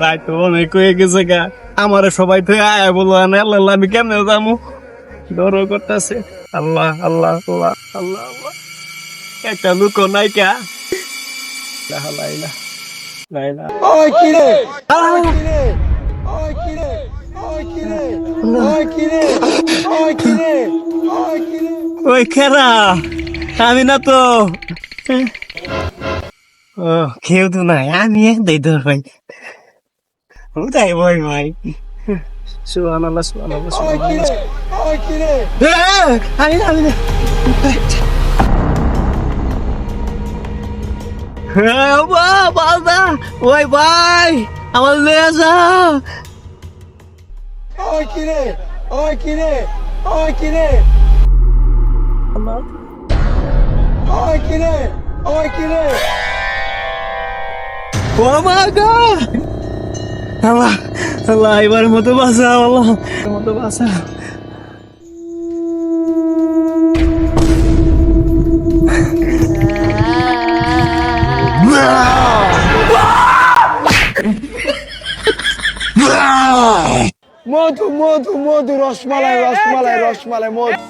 রাত অনেক হয়ে গেছে গা। আমার সবাই তো আয় বলো না আল্লাহ আমি কেমনে যাব ডর করতেছে। আল্লাহ আল্লাহ আল্লাহ আল্লাহ আল্লাহ। একটা লুকো নাই কা। লাইলা লাইলা ওই ওই ওই ওই ওই ওই ওই খেরা আমি না তো। ও কেউ তো নাই আমি একদাই তোর ভাই উদাই ভাই ভাই সুহান আল্লাহ সুহান আল্লাহ সুহান আমি আমি বাবা ওই ভাই আমার লয়ে যাও ওই কিরে ওই কিরে ওই কিরে ওই কিরে ওই কিরে ও মা গড আল্লাহ আল্লাহ এবার মতো বাসা আল্লাহ মতো বাসা মধু মধু মধু রসমালাই রসমালাই রসমালাই মধু।